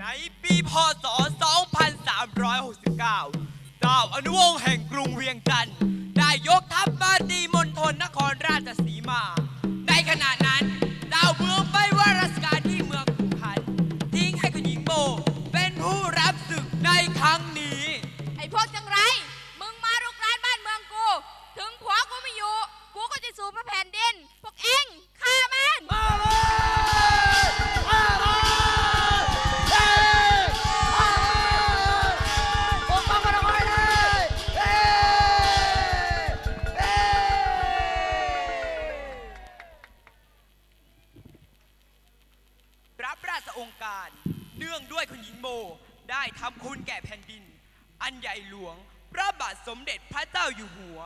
ในปีพศ 2369เจ้าอนุวงศ์แห่งกรุงเวียงจันทร์ได้ยกทัพมาตีมณฑลนครราชสีมา ในขณะนั้นเจ้าเมืองไปว่าราชการที่เมืองขุนขันทิ้งให้คุณหญิงโบเป็นผู้รับศึกในครั้งนี้ ไอ้พวกจังไร มึงมารุกรานบ้านเมืองกู ถึงผัวกูไม่อยู่ กูก็จะสู่พระแผ่นดิน พวกเอ็งฆ่ามันรับ อันใหญ่หลวง พระบาทสมเด็จพระเจ้าอยู่หัว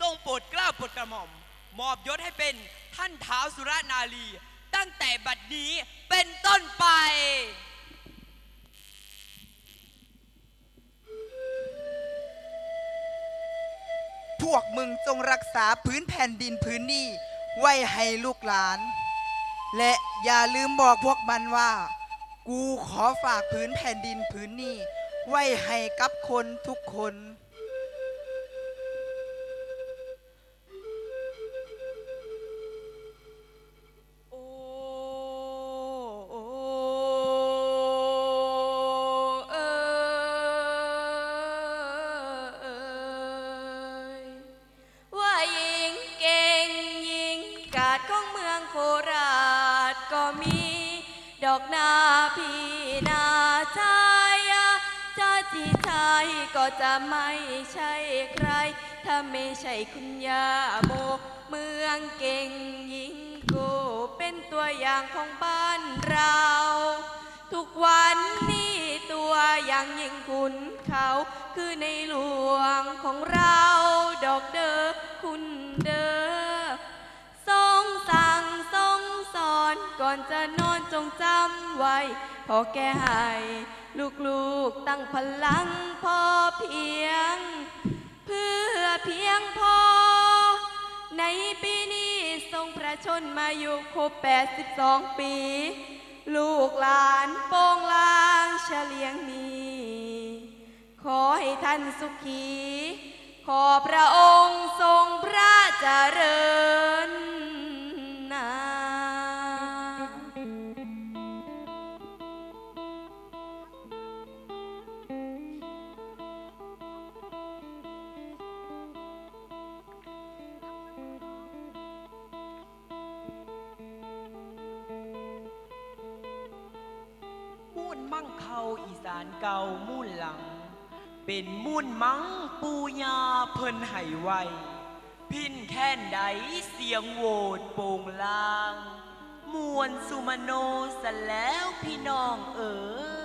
ทรงโปรดเกล้าโปรดกระหม่อม มอบยศให้เป็นท่านเท้าวสุรนารี ตั้งแต่บัดนี้เป็นต้นไปพวกมึงจงรักษาพื้นแผ่นดินพื้นนี้ไว้ให้ลูกหลาน และอย่าลืมบอกพวกมันว่า กูขอฝากพื้นแผ่นดินพื้นนี้ ไว้ให้กับคนทุกคน ไม่ใช่คุณยาโมเมืองเก่งยิงโกเป็นตัวอย่างของบ้านเรา ทุกวันนี้ตัวอย่างยิ่งคุณเขา คือในหลวงของเราดอกเดอคุณเดอทรงสั่งทรงสอนก่อนจะนอนจงจำไว้ พอแกให้ลูกๆตั้งพลังพอเพียง เพื่อเพียงพอ ในปีนี้ทรงพระชนมายุครบ 82 ปี ลูกหลานโป่งลางเฉลียงนี้ขอให้ท่านสุขี ขอพระองค์ทรงพระเจริญ เขาอีสานเก่ามุ่นหลัง เป็นมุ่นมั้งปูยาเพิ่นไห้ไวพินแค่นใดเสียงโวดโป่งลาง มวนสุมโนสะแล้วพี่น้องเอ๋ย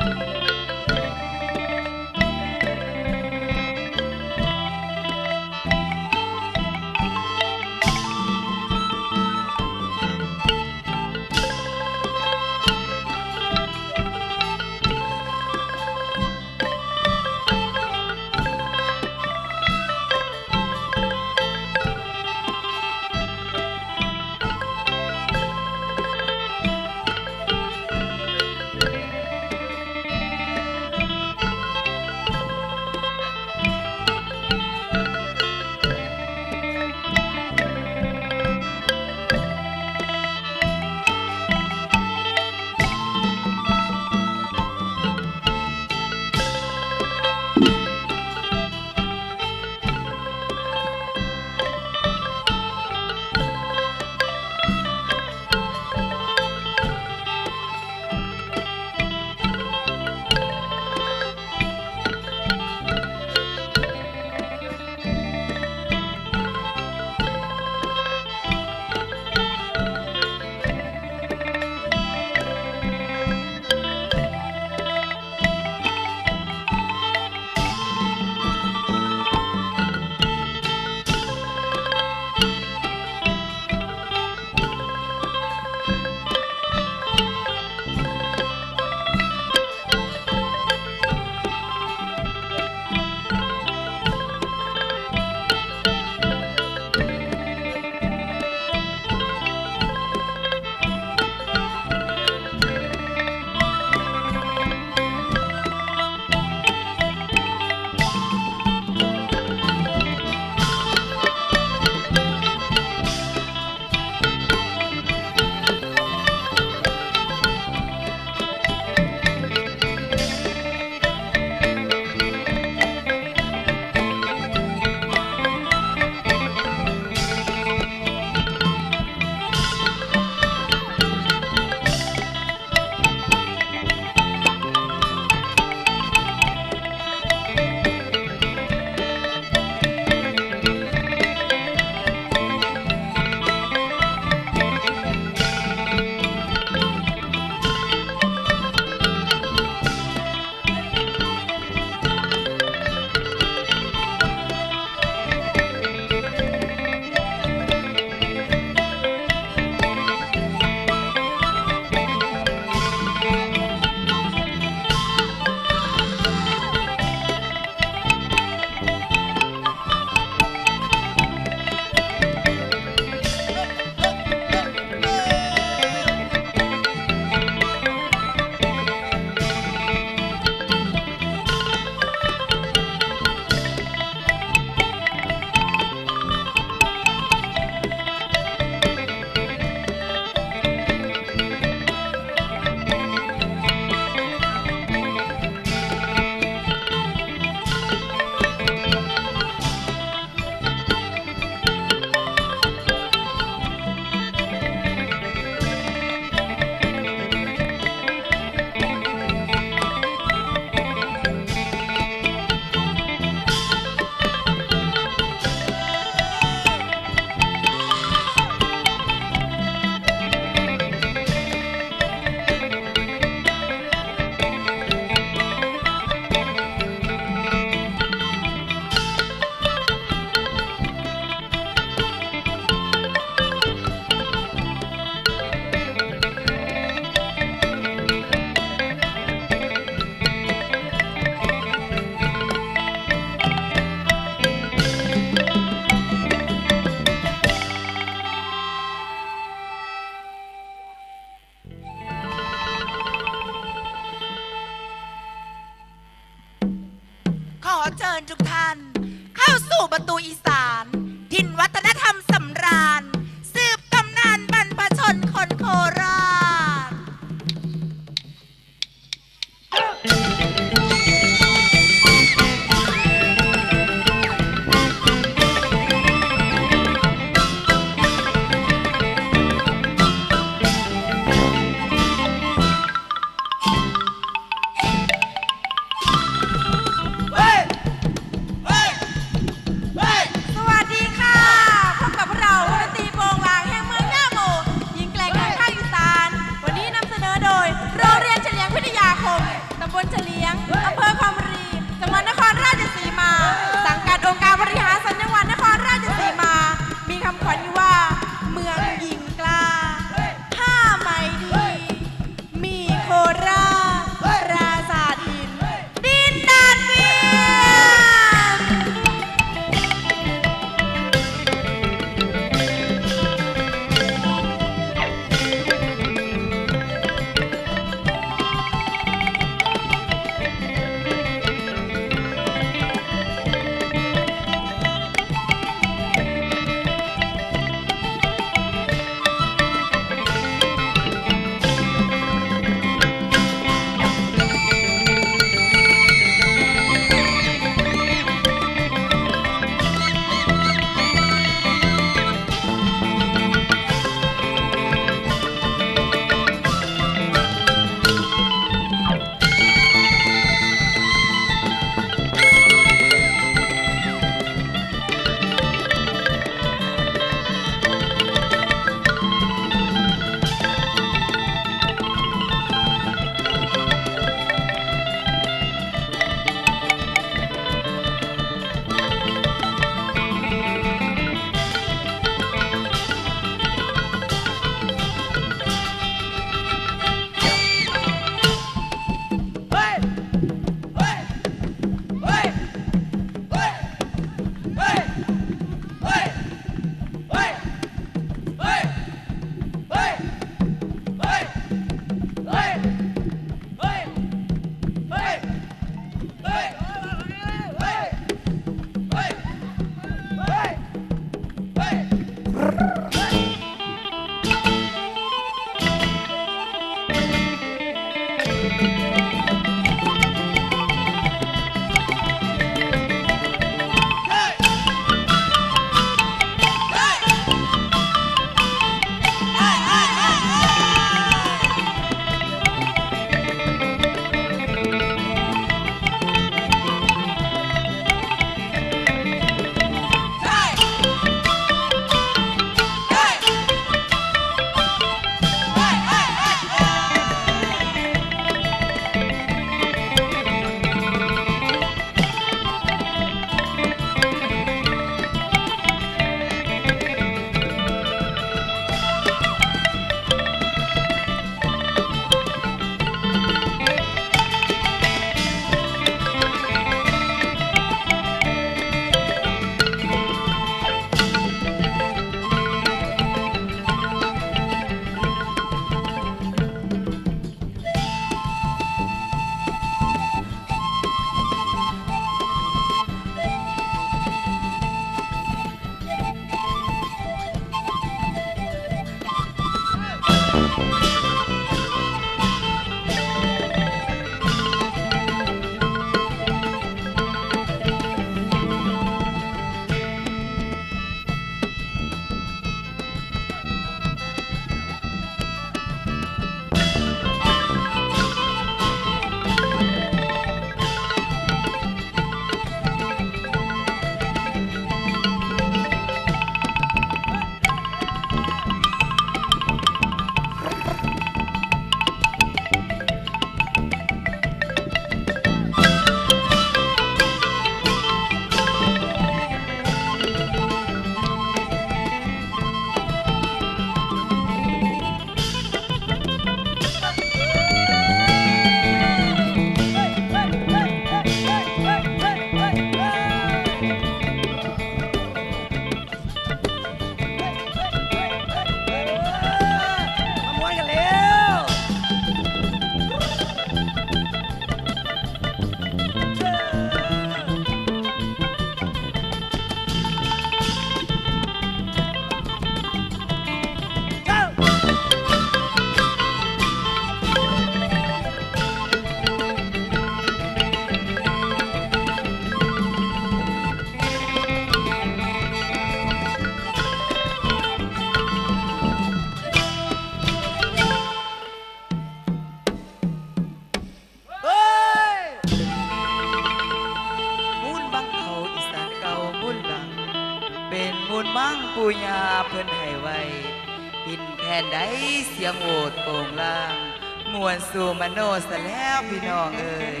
โนซะแล้วพี่น้องเอ้ย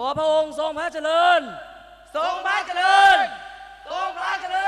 ขอพระองค์ทรงพระเจริญ ทรงพระเจริญ ทรงพระเจริญ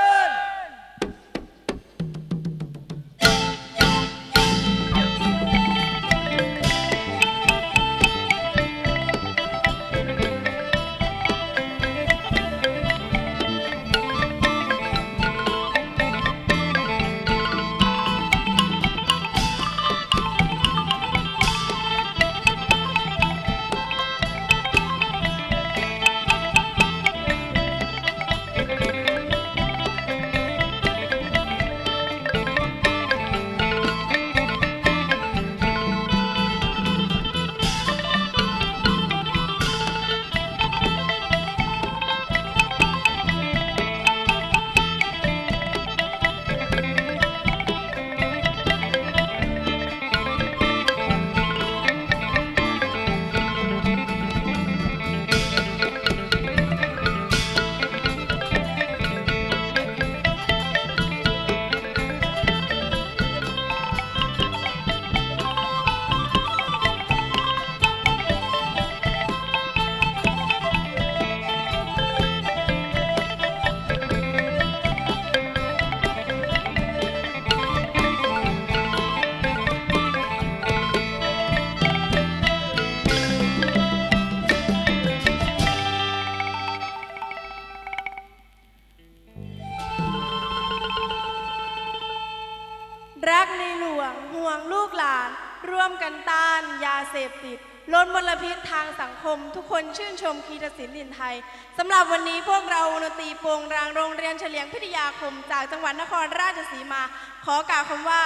มคีตศิลป์ลินไทยสำหรับวันนี้พวกเราดนตีโปงรางโรงเรียนเฉลียงพิทยาคม จากจังหวัดนครราชสีมา ขอกล่าวคำว่า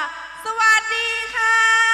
สวัสดีค่ะ